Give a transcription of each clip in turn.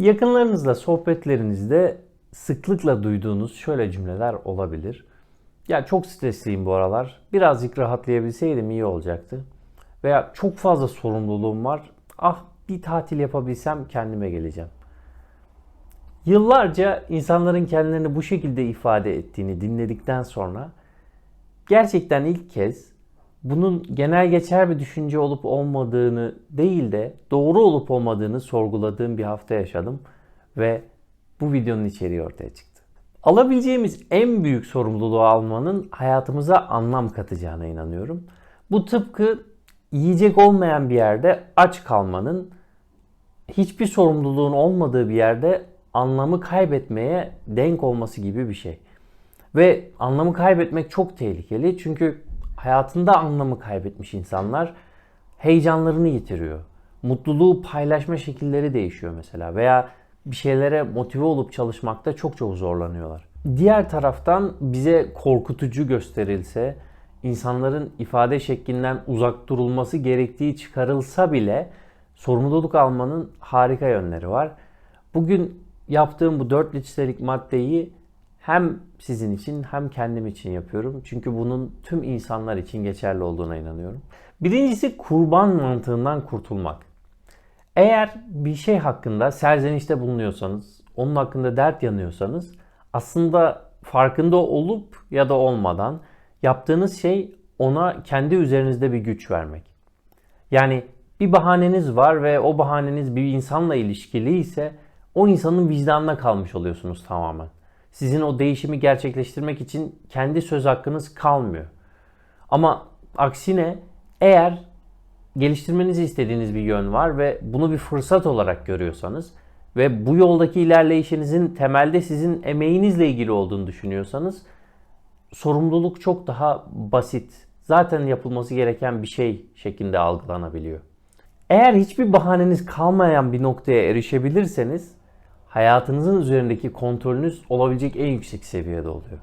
Yakınlarınızla sohbetlerinizde sıklıkla duyduğunuz şöyle cümleler olabilir. Ya çok stresliyim bu aralar. Birazcık rahatlayabilseydim iyi olacaktı. Veya çok fazla sorumluluğum var. Ah bir tatil yapabilsem kendime geleceğim. Yıllarca insanların kendilerini bu şekilde ifade ettiğini dinledikten sonra gerçekten ilk kez bunun genel geçer bir düşünce olup olmadığını değil de doğru olup olmadığını sorguladığım bir hafta yaşadım ve bu videonun içeriği ortaya çıktı. Alabileceğimiz en büyük sorumluluğu almanın hayatımıza anlam katacağına inanıyorum. Bu tıpkı yiyecek olmayan bir yerde aç kalmanın hiçbir sorumluluğun olmadığı bir yerde anlamı kaybetmeye denk olması gibi bir şey. Ve anlamı kaybetmek çok tehlikeli çünkü hayatında anlamı kaybetmiş insanlar heyecanlarını yitiriyor. Mutluluğu paylaşma şekilleri değişiyor mesela veya bir şeylere motive olup çalışmakta çok çok zorlanıyorlar. Diğer taraftan bize korkutucu gösterilse, insanların ifade şeklinden uzak durulması gerektiği çıkarılsa bile sorumluluk almanın harika yönleri var. Bugün yaptığım bu 4 litrelik maddeyi hem sizin için hem kendim için yapıyorum. Çünkü bunun tüm insanlar için geçerli olduğuna inanıyorum. Birincisi kurban mantığından kurtulmak. Eğer bir şey hakkında serzenişte bulunuyorsanız, onun hakkında dert yanıyorsanız aslında farkında olup ya da olmadan yaptığınız şey ona kendi üzerinizde bir güç vermek. Yani bir bahaneniz var ve o bahaneniz bir insanla ilişkili ise o insanın vicdanına kalmış oluyorsunuz tamamen. Sizin o değişimi gerçekleştirmek için kendi söz hakkınız kalmıyor. Ama aksine eğer geliştirmenizi istediğiniz bir yön var ve bunu bir fırsat olarak görüyorsanız ve bu yoldaki ilerleyişinizin temelde sizin emeğinizle ilgili olduğunu düşünüyorsanız sorumluluk çok daha basit. Zaten yapılması gereken bir şey şeklinde algılanabiliyor. Eğer hiçbir bahaneniz kalmayan bir noktaya erişebilirseniz hayatınızın üzerindeki kontrolünüz olabilecek en yüksek seviyede oluyor.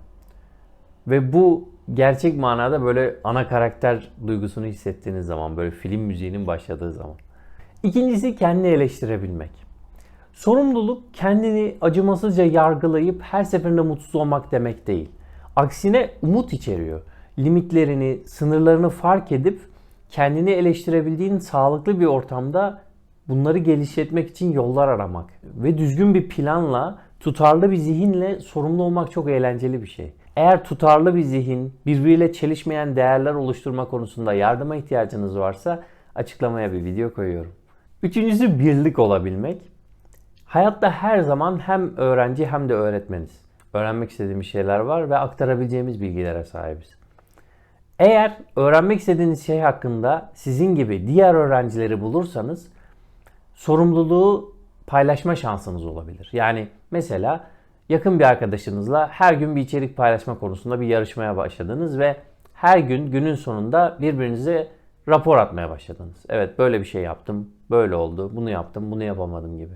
Ve bu gerçek manada böyle ana karakter duygusunu hissettiğiniz zaman, böyle film müziğinin başladığı zaman. İkincisi kendini eleştirebilmek. Sorumluluk kendini acımasızca yargılayıp her seferinde mutsuz olmak demek değil. Aksine umut içeriyor. Limitlerini, sınırlarını fark edip kendini eleştirebildiğin sağlıklı bir ortamda bunları geliştirmek için yollar aramak ve düzgün bir planla, tutarlı bir zihinle sorumlu olmak çok eğlenceli bir şey. Eğer tutarlı bir zihin, birbiriyle çelişmeyen değerler oluşturma konusunda yardıma ihtiyacınız varsa açıklamaya bir video koyuyorum. Üçüncüsü birlik olabilmek. Hayatta her zaman hem öğrenci hem de öğretmeniz. Öğrenmek istediğimiz şeyler var ve aktarabileceğimiz bilgilere sahibiz. Eğer öğrenmek istediğiniz şey hakkında sizin gibi diğer öğrencileri bulursanız sorumluluğu paylaşma şansınız olabilir. Yani mesela yakın bir arkadaşınızla her gün bir içerik paylaşma konusunda bir yarışmaya başladınız ve her gün günün sonunda birbirinize rapor atmaya başladınız. Evet böyle bir şey yaptım, böyle oldu, bunu yaptım, bunu yapamadım gibi.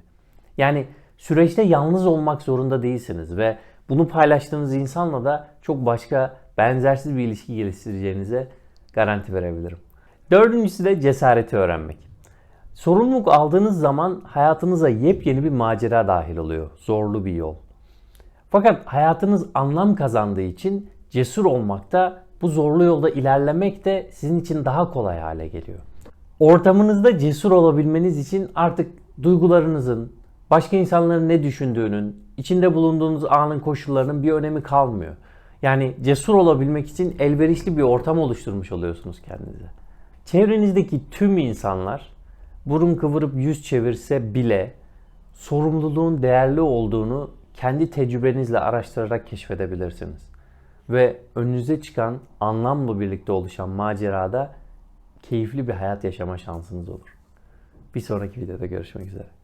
Yani süreçte yalnız olmak zorunda değilsiniz ve bunu paylaştığınız insanla da çok başka benzersiz bir ilişki geliştireceğinize garanti verebilirim. Dördüncüsü de cesareti öğrenmek. Sorumluluk aldığınız zaman hayatınıza yepyeni bir macera dahil oluyor. Zorlu bir yol. Fakat hayatınız anlam kazandığı için cesur olmakta, bu zorlu yolda ilerlemek de sizin için daha kolay hale geliyor. Ortamınızda cesur olabilmeniz için artık duygularınızın, başka insanların ne düşündüğünün, içinde bulunduğunuz anın koşullarının bir önemi kalmıyor. Yani cesur olabilmek için elverişli bir ortam oluşturmuş oluyorsunuz kendinize. Çevrenizdeki tüm insanlar burun kıvırıp yüz çevirse bile sorumluluğun değerli olduğunu kendi tecrübenizle araştırarak keşfedebilirsiniz. Ve önünüze çıkan anlamla birlikte oluşan macerada keyifli bir hayat yaşama şansınız olur. Bir sonraki videoda görüşmek üzere.